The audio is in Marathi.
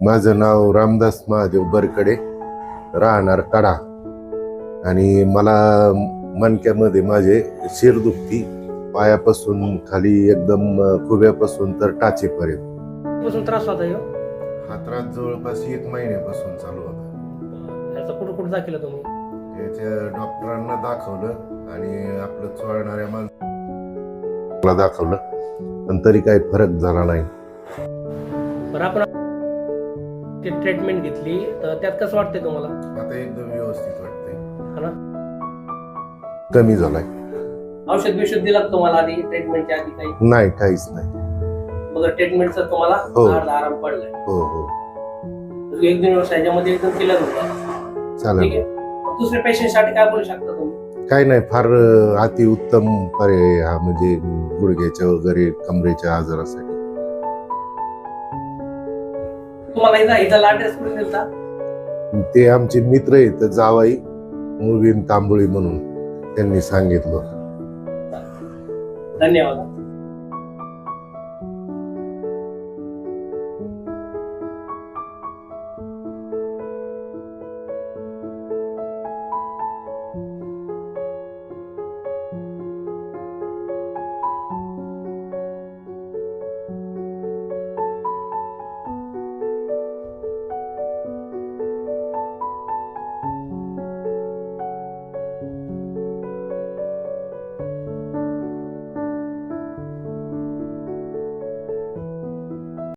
माझं नाव रामदास महादेव बरकडे राहणार कडा आणि मला मणक्यामध्ये माझे शिर दुखती पायापासून खाली एकदम खुब्यापासून तर टाचेपर्यंत. पासून त्रास होता हा त्रास जवळपास एक महिन्यापासून चालू होता. ह्याचा कुठं कुठं दाखिला तुम्ही? त्याच्या डॉक्टरांना दाखवलं आणि आपलं चोळणाऱ्या माणसाला दाखवलं. पण तरी काही फरक झाला नाही. आपण ते ट्रीटमेंट घेतली तर त्यात कसं वाटतंय तुम्हाला? आता एकदम व्यवस्थित वाटतंय. हा ना? कमी झालाय. औषध बिषध दिला का तुम्हाला आधी ट्रीटमेंटच्या आधी काही? नाही काहीच नाही. बघा ट्रीटमेंटचा तुम्हाला हो. अर्धा आराम पडलाय. हो हो. एक दोन वर्ष ह्याच्यामध्ये एकदम क्लिअर होता ठीक चालेल. आहे. मग दुसऱ्या पेशंटसाठी काय बोलू शकता तुम्ही? काही नाही फार अति उत्तम पर्याय हा म्हणजे गुडघ्याच्या वगैरे कमरेच्या आजारासाठी. तुम्हाला इथं इथं ऍड्रेस कुठे दिलता ते आमचे मित्र आहेत जावाई मुवीन तांबोळी म्हणून त्यांनी सांगितलं. धन्यवाद.